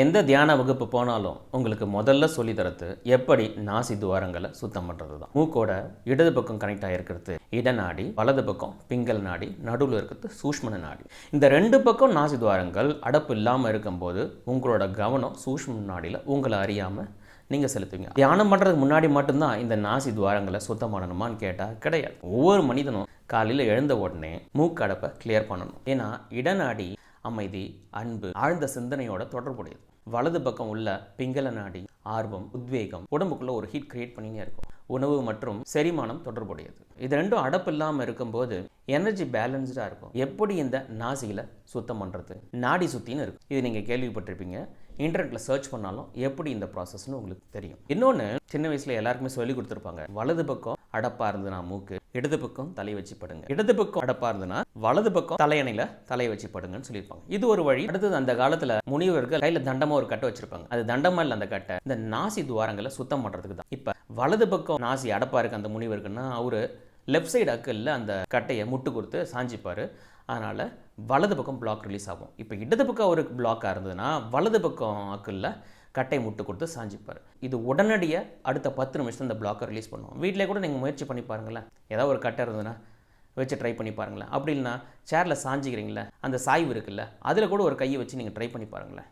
எந்த தியான வகுப்பு போனாலும் உங்களுக்கு முதல்ல சொல்லி தரது எப்படி நாசி துவாரங்களை சுத்தம் பண்ணுறது தான் மூக்கோட இடது பக்கம் கனெக்ட் ஆகிருக்கிறது இடநாடி வலது பக்கம் பிங்கல் நாடி நடுவில் இருக்கிறது சூஷ்மண நாடி. இந்த ரெண்டு பக்கம் நாசி துவாரங்கள் அடப்பு இல்லாமல் இருக்கும்போது உங்களோட கவனம் சூஷ்ம நாடியில் உங்களை அறியாமல் நீங்கள் செலுத்துவீங்க. தியானம் பண்ணுறதுக்கு முன்னாடி மட்டும்தான் இந்த நாசி துவாரங்களை சுத்தம் பண்ணணுமான்னு கேட்டால் கிடையாது. ஒவ்வொரு மனிதனும் காலையில் எழுந்த உடனே மூக்கடப்பை கிளியர் பண்ணணும். ஏன்னா இடநாடி அமைதி அன்பு ஆழ்ந்த சிந்தனையோட தொடர்புடையது. வலது பக்கம் உள்ள பிங்கள நாடி ஆர்வம் உத்வேகம் உடம்புக்குள்ள ஒரு ஹீட் கிரியேட் பண்ணினே இருக்கும். உணவு மற்றும் செரிமானம் தொடர்புடையது. இது ரெண்டும் அடப்பு இல்லாமல் இருக்கும்போது எனர்ஜி பேலன்ஸ்டாக இருக்கும். எப்படி இந்த நாசியில் சுத்தம் பண்ணுறது நாடி சுத்தின்னு இருக்கும் இது நீங்கள் கேள்விப்பட்டிருப்பீங்க. இன்டர்நெட்டில் சர்ச் பண்ணாலும் எப்படி இந்த ப்ராசஸ்னு உங்களுக்கு தெரியும். இன்னொன்று சின்ன வயசில் எல்லாருக்குமே சொல்லி கொடுத்துருப்பாங்க. வலது பக்கம் அடப்பா இருந்ததுனா மூக்கு இடது பக்கம் தலை வச்சு படுங்க. இடது பக்கம் அடப்பா இருந்ததுன்னா வலது பக்கம் தலையணையில தலை வச்சு படுங்கன்னு சொல்லியிருப்பாங்க. இது ஒரு வழி. அடுத்தது அந்த காலத்துல முனிவர்கள் கையில தண்டமா ஒரு கட்டை வச்சிருப்பாங்க. அது தண்டமா இல்ல அந்த கட்டை. இந்த நாசி துவாரங்களை சுத்தம் பண்றதுக்கு தான். இப்ப வலது பக்கம் நாசி அடப்பா இருக்கு அந்த முனிவருக்குன்னா அவரு லெஃப்ட் சைடு அக்கல்ல அந்த கட்டையை முட்டு கொடுத்து சாஞ்சிப்பாரு. அதனால் வலது பக்கம் பிளாக் ரிலீஸ் ஆகும். இப்போ இடது பக்கம் ஒரு பிளாக்காக இருந்ததுன்னா வலது பக்கம் அக்கல்ல கட்டை முட்டு கொடுத்து சாஞ்சிப்பார். இது உடனடியாக அடுத்த பத்து நிமிஷத்தில் இந்த பிளாக்கை ரிலீஸ் பண்ணுவோம் வீட்டிலே கூட நீங்கள் முயற்சி பண்ணி பாருங்களேன். ஏதாவது ஒரு கட்டை இருந்ததுன்னா வச்சு ட்ரை பண்ணி பாருங்களேன். அப்படி இல்லைனா சேரில் சாஞ்சிக்கிறீங்களே அந்த சாய்வு இருக்குல்ல அதில் கூட ஒரு கையை வச்சு நீங்கள் ட்ரை பண்ணி பாருங்களேன்.